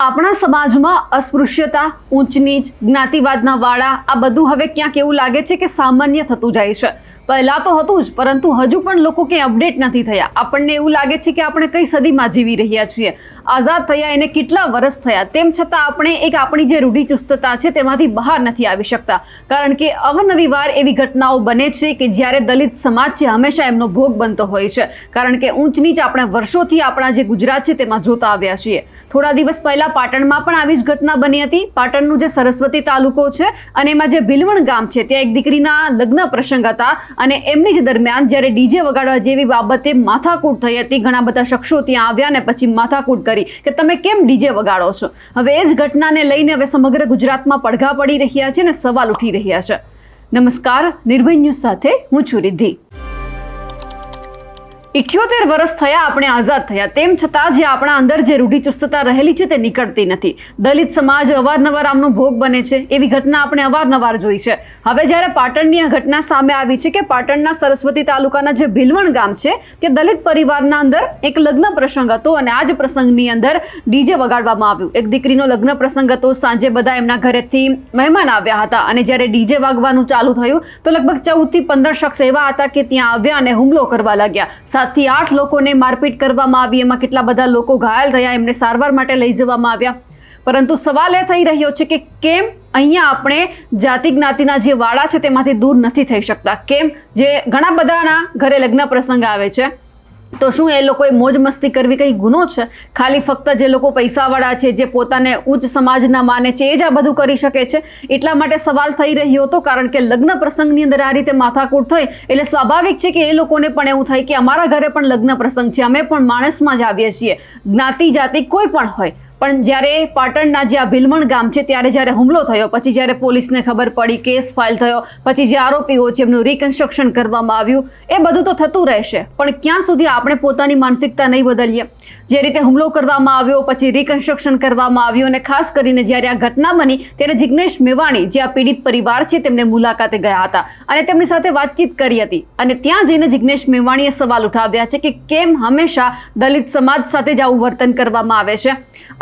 આપણા સમાજમાં અસ્પૃશ્યતા, ઊંચ નીચ, જ્ઞાતિવાદના વાળા, આ બધું હવે ક્યાંક એવું લાગે છે કે સામાન્ય થતું જાય છે? પહેલા તો હતું જ, પરંતુ હજુ પણ લોકો કંઈ અપડેટ નથી થયા. આપણને એવું લાગે છે કે આપણે કઈ સદીમાં જીવી રહ્યા છીએ. આઝાદ થયા, એને કેટલા વર્ષ થયા? તેમ છતાં આપણે એક આપણી જે રૂઢિચુસ્તતા છે તેમાંથી બહાર નથી આવી શકતા. કારણ કે અવનવી વાર એવી ઘટનાઓ બને છે કે જ્યારે દલિત સમાજ છે, હંમેશા એમનો ભોગ બનતો હોય છે. કારણ કે ઊંચ નીચ આપણે વર્ષોથી આપણા જે ગુજરાત છે તેમાં જોતા આવ્યા છીએ. થોડા દિવસ પહેલા પાટણમાં પણ આવી જ ઘટના બની હતી. પાટણનું જે સરસ્વતી તાલુકો છે અને એમાં જે ભીલવણ ગામ છે, ત્યાં એક દીકરીના લગ્ન પ્રસંગ હતા. અને એમની જ દરમિયાન જ્યારે ડીજે વગાડવા જેવી બાબતે માથાકૂટ થઈ હતી, ઘણા બધા શખ્સો ત્યાં આવ્યા અને પછી માથાકૂટ કરી કે તમે કેમ ડીજે વગાડો છો? હવે એ જ ઘટનાને લઈને હવે સમગ્ર ગુજરાતમાં પડઘા પડી રહ્યા છે ને સવાલ ઉઠી રહ્યા છે. નમસ્કાર, નિર્ભય ન્યૂઝ સાથે હું છું રિદ્ધિ. ઇઠ્યોતેર વર્ષ થયા આપણે આઝાદ થયા. તેમ છતાં જે આપણા અંદર જે રૂઢિચુસ્તતા રહેલી છે તે નીકળતી નથી. દલિત સમાજ અવારનવાર આમનો ભોગ બને છે. એવી ઘટના આપણે અવારનવાર જોઈ છે. હવે જ્યારે પાટણની આ ઘટના સામે આવી છે કે પાટણના સરસ્વતી તાલુકાના જે ભીલવણ ગામ છે, તે દલિત પરિવારના અંદર એક લગ્ન પ્રસંગ હતો અને આ જ પ્રસંગની અંદર ડીજે વગાડવામાં આવ્યું. એક દીકરીનો લગ્ન પ્રસંગ હતો. સાંજે બધા એમના ઘરેથી મહેમાન આવ્યા હતા અને જ્યારે ડીજે વાગવાનું ચાલુ થયું, તો લગભગ ચૌદથી પંદર શખ્સ એવા હતા કે ત્યાં આવ્યા અને હુમલો કરવા લાગ્યા. સાતથી આઠ લોકોને મારપીટ કરવામાં આવી. એમાં કેટલા બધા લોકો ઘાયલ થયા એમને સારવાર માટે લઈ જવામાં આવ્યા. પરંતુ સવાલ એ થઈ રહ્યો છે કે કેમ અહીંયા આપણે જાતિ જ્ઞાતિના જે વાળા છે તેમાંથી દૂર નથી થઈ શકતા? કેમ? જે ઘણા બધાના ઘરે લગ્ન પ્રસંગ આવે છે. તો શું એ લોકોએ મોજ મસ્તી કરવી કંઈ ગુનો છે? ખાલી ફક્ત જે લોકો પૈસાવાળા છે, જે પોતાને ઉચ્ચ સમાજના માને છે, એ જ આ બધું કરી શકે છે? એટલા માટે સવાલ થઈ રહ્યો હતો, કારણ કે લગ્ન પ્રસંગની અંદર આ રીતે માથાકૂટ થઈ, એટલે સ્વાભાવિક છે કે એ લોકોને પણ એવું થાય કે અમારા ઘરે પણ લગ્ન પ્રસંગ છે, અમે પણ માણસમાં જ આવીએ છીએ. જ્ઞાતિ જાતિ કોઈ પણ હોય પણ જ્યારે પાટણના જે આ ભીલમણ ગામ છે, ત્યારે જ્યારે હુમલો થયો, પછી જ્યારે પોલીસને ખબર પડી, કેસ ફાઇલ થયો, પછી જે આરોપીઓ છે, એમનું રિકન્સ્ટ્રક્શન કરવામાં આવ્યું, એ બધું તો થતું રહેશે. પણ ક્યાં સુધી આપણે પોતાની માનસિકતા નહીં બદલીએ? જે રીતે હુમલો કરવામાં આવ્યો, પછી રિકન્સ્ટ્રક્શન કરવામાં આવ્યું, અને ખાસ કરીને જ્યારે આ ઘટના બની, ત્યારે જિગ્નેશ મેવાણી, જે આ પીડિત પરિવાર છે, તેમને મુલાકાતે ગયા હતા. અને તેમની સાથે વાતચીત કરી હતી. અને ત્યાં જઈને જિગ્નેશ મેવાણીએ સવાલ ઉઠાવ્યા છે કે કેમ હંમેશા દલિત સમાજ સાથે જ આવું વર્તન કરવામાં આવે છે?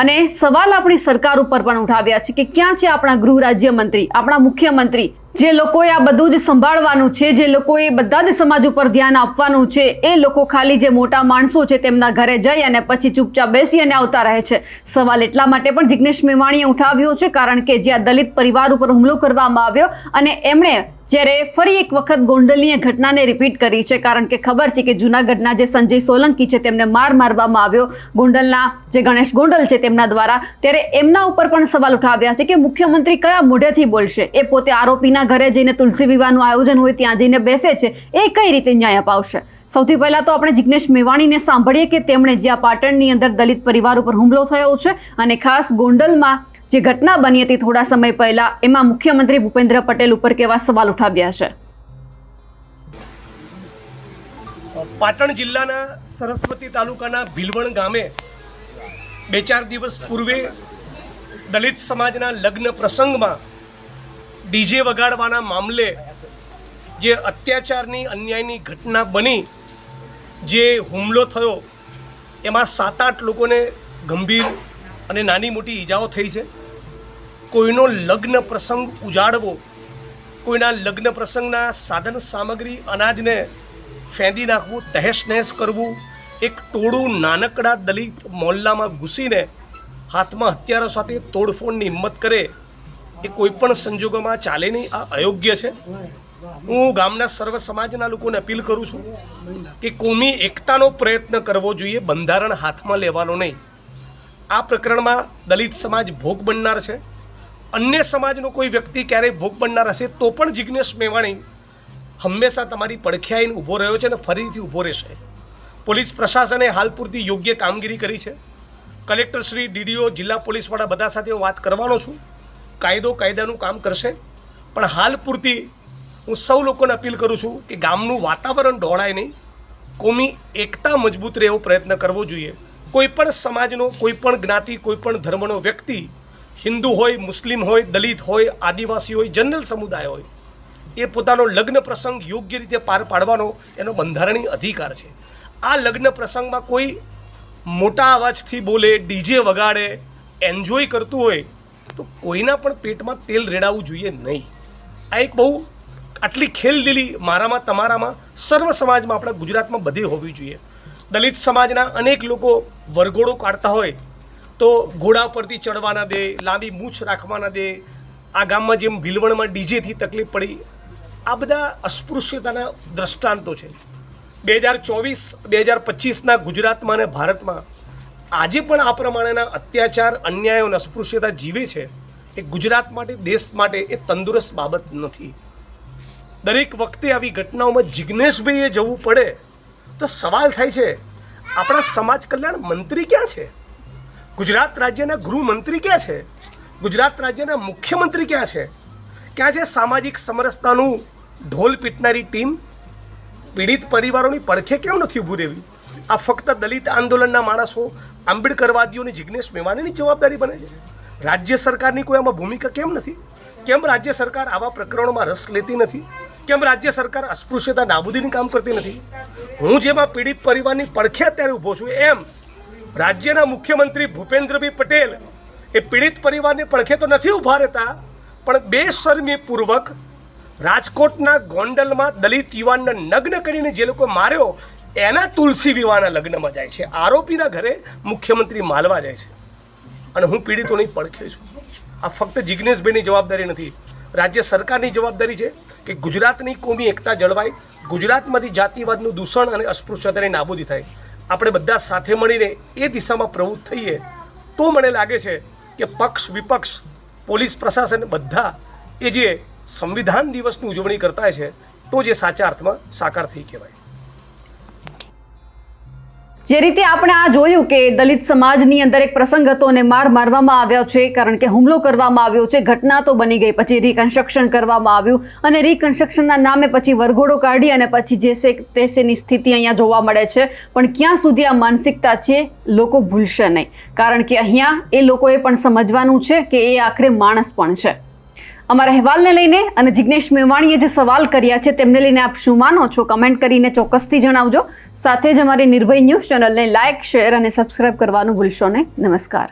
અને સવાલ આપણી સરકાર ઉપર પણ ઉઠાવ્યા છે કે ક્યાં છે આપણા ગૃહ રાજ્યમંત્રી આપણા મુખ્યમંત્રી? જે લોકોએ આ બધું જ સંભાળવાનું છે, જે લોકોએ બધા જ સમાજ ઉપર ધ્યાન આપવાનું છે, એ લોકો ખાલી જે મોટા માણસો છે તેમના ઘરે જઈ અને પછી ચૂપચાપ બેસી અને આવતા રહે છે. સવાલ એટલા માટે પણ જિગ્નેશ મેવાણીએ ઉઠાવ્યો છે, કારણ કે જે આ દલિત પરિવાર ઉપર હુમલો કરવામાં આવ્યો અને એમણે જ્યારે ફરી એક વખત ગોંડલની ઘટનાને રિપીટ કરી છે. કારણ કે ખબર છે કે જૂનાગઢના જે સંજય સોલંકી છે તેમને માર મારવામાં આવ્યો. ગોંડલના જે ગણેશ ગોંડલ છે તેમના દ્વારા ત્યારે એમના ઉપર પણ સવાલ ઉઠાવ્યા છે કે મુખ્યમંત્રી કયા મોઢેથી બોલશે? એ પોતે આરોપીના ઘરે જઈને તુલસી વિવાહનું આયોજન હોય, ત્યાં જઈને બેસે છે. એ કઈ રીતે ન્યાય અપાવશે? સૌથી પહેલા તો આપણે જિગ્નેશ મેવાણીને સાંભળીએ કે તેમણે જ્યાં પાટણની અંદર દલિત પરિવાર ઉપર હુમલો થયો છે અને ખાસ ગોંડલમાં જે ઘટના બની હતી થોડા સમય પહેલા, એમાં મુખ્યમંત્રી ભૂપેન્દ્ર પટેલ ઉપર કેવા સવાલ ઉઠાવ્યા છે? પાટણ જિલ્લાના સરસ્વતી તાલુકાના ભીલવણ ગામે બે ચાર દિવસ પૂર્વે દલિત સમાજના લગ્ન પ્રસંગમાં ડીજે વગાડવાના મામલે જે અત્યાચારની અન્યાયની ઘટના બની, જે હુમલો થયો, એમાં સાત આઠ લોકોને ગંભીર અને નાની મોટી ઈજાઓ થઈ છે. કોઈનો લગ્ન પ્રસંગ ઉજાડવો, કોઈના લગ્ન પ્રસંગના સાધન સામગ્રી અનાજને ફેંદી નાખવું તહેશ નહેશ કરવું, એક ટોળું નાનકડા દલિત મોહલ્લામાં ઘૂસીને હાથમાં હથિયારો સાથે તોડફોડની હિંમત કરે, એ કોઈ પણ સંજોગોમાં ચાલે નહીં, આ અયોગ્ય છે. હું ગામના સર્વ સમાજના લોકોને અપીલ કરું છું કે કોમી એકતાનો પ્રયત્ન કરવો જોઈએ, બંધારણ હાથમાં લેવાનો નહીં. આ પ્રકરણમાં દલિત સમાજ ભોગ બનનાર છે. અન્ય સમાજનો કોઈ વ્યક્તિ ક્યારેય ભોગ બનનાર હશે તો પણ જિજ્ઞેશ મેવાણી હંમેશા તમારી પડખે આવીને ઊભો રહ્યો છે અને ફરીથી ઊભો રહેશે. પોલીસ પ્રશાસને હાલ પૂરતી યોગ્ય કામગીરી કરી છે. કલેક્ટર શ્રી, ડીડીઓ, જિલ્લા પોલીસવાળા બધા સાથે હું વાત કરવાનો છું. કાયદો કાયદાનું કામ કરશે. પણ હાલ પૂરતી હું સૌ લોકોને અપીલ કરું છું કે ગામનું વાતાવરણ ઢોળાય નહીં. કોમી એકતા મજબૂત રહે એવો પ્રયત્ન કરવો જોઈએ. કોઈ પણ સમાજનો કોઈ પણ જ્ઞાતિ કોઈ પણ ધર્મનો વ્યક્તિ હિન્દુ હોય, મુસ્લિમ હોય, દલિત હોય, આદિવાસી હોય, જનરલ સમુદાય હોય, એ પોતાનો લગ્ન પ્રસંગ યોગ્ય રીતે પાર પાડવાનો એનો બંધારણીય અધિકાર છે. આ લગ્ન પ્રસંગમાં કોઈ મોટા અવાજથી બોલે, ડીજે વગાડે એન્જોય કરતું હોય, તો કોઈના પણ પેટમાં તેલ રેડાવવું જોઈએ નહીં. આ એક બહુ આટલી ખેલદિલી મારામાં, તમારામાં, સર્વ સમાજમાં, આપણા ગુજરાતમાં બધી હોવી જોઈએ. દલિત સમાજના અનેક લોકો વરઘોડો કાઢતા હોય તો ઘોડા પરથી ચડવાના દે, લાંબી મૂછ રાખવાના દે, આ ગામમાં જેમ ભીલવણમાં ડીજેથી તકલીફ પડી, આ બધા અસ્પૃશ્યતાના દ્રષ્ટાંતો છે. બે હજાર ચોવીસ, બે હજાર પચીસના ગુજરાતમાં અને ભારતમાં આજે પણ આ પ્રમાણેના અત્યાચાર, અન્યાયો અને અસ્પૃશ્યતા જીવે છે એ ગુજરાત માટે, દેશ માટે એ તંદુરસ્ત બાબત નથી. દરેક વખતે આવી ઘટનાઓમાં જિજ્ઞેશભાઈએ જવું પડે તો સવાલ થાય છે, આપણા સમાજ કલ્યાણ મંત્રી ક્યાં છે? ગુજરાત રાજ્યના ગૃહમંત્રી ક્યાં છે? ગુજરાત રાજ્યના મુખ્યમંત્રી ક્યાં છે? ક્યાં છે સામાજિક સમરસતાનું ઢોલ પીટનારી ટીમ? પીડિત પરિવારોની પડખે કેમ નથી ઊભું રહેવી? આ ફક્ત દલિત આંદોલનના માણસો, આંબેડકરવાદીઓની જિજ્ઞેશ મેવાણીની જવાબદારી બને છે. રાજ્ય સરકારની કોઈ આમાં ભૂમિકા કેમ નથી? કેમ રાજ્ય સરકાર આવા પ્રકરણોમાં રસ લેતી નથી? કેમ રાજ્ય સરકાર અસ્પૃશ્યતા નાબૂદીની કામ કરતી નથી? હું જેમાં પીડિત પરિવારની પડખે અત્યારે ઊભો છું, એમ રાજ્યના મુખ્યમંત્રી ભૂપેન્દ્રભાઈ પટેલ એ પીડિત પરિવારની પડખે તો નથી ઊભા રહેતા, પણ બેશરમીપૂર્વક રાજકોટના ગોંડલમાં દલિત યુવાનને નગ્ન કરીને જે લોકો માર્યો, એના તુલસી વિવાહના લગ્નમાં જાય છે. આરોપીના ઘરે મુખ્યમંત્રી માલવા જાય છે. અને હું પીડિતોની પડખે છું. આ ફક્ત જિજ્ઞેશભાઈની જવાબદારી નથી. રાજ્ય સરકારની જવાબદારી છે કે ગુજરાતની કોમી એકતા જળવાય, ગુજરાતમાંથી જાતિવાદનું દૂષણ અને અસ્પૃશ્યતાની નાબૂદી થાય. આપણે બધા સાથે મળીને એ દિશામાં પ્રવૃત્ત થઈએ તો મને લાગે છે કે પક્ષ વિપક્ષ, પોલીસ પ્રશાસન બધા એ જે સંવિધાન દિવસની ઉજવણી કરતા છે, તો જે સાચા અર્થમાં સાકાર થઈ કહેવાય. જે રીતે આપણે આ જોયું કે દલિત સમાજની અંદર એક પ્રસંગ હતો અને માર મારવામાં આવ્યો છે, કારણ કે હુમલો કરવામાં આવ્યો છે, ઘટના તો બની ગઈ, પછી રિકન્સ્ટ્રક્શન કરવામાં આવ્યું અને રિકન્સ્ટ્રક્શનના નામે પછી વરઘોડો કાઢી અને પછી જે છે તેની સ્થિતિ અહીંયા જોવા મળે છે. પણ ક્યાં સુધી આ માનસિકતા છે, લોકો ભૂલશે નહીં. કારણ કે અહીંયા એ લોકોએ પણ સમજવાનું છે કે એ આખરે માણસ પણ છે. અમારા અહેવાલને લઈને અને જિજ્ઞેશ મેવાણીએ જે સવાલ કર્યા છે, તેમને લઈને આપ શું માનો છો? કમેન્ટ કરીને ચોક્કસથી જણાવજો. સાથે જ અમારી નિર્ભય ન્યૂઝ ચેનલને લાઇક શેર અને સબસ્ક્રાઇબ કરવાનું ભૂલશો નહીં. નમસ્કાર.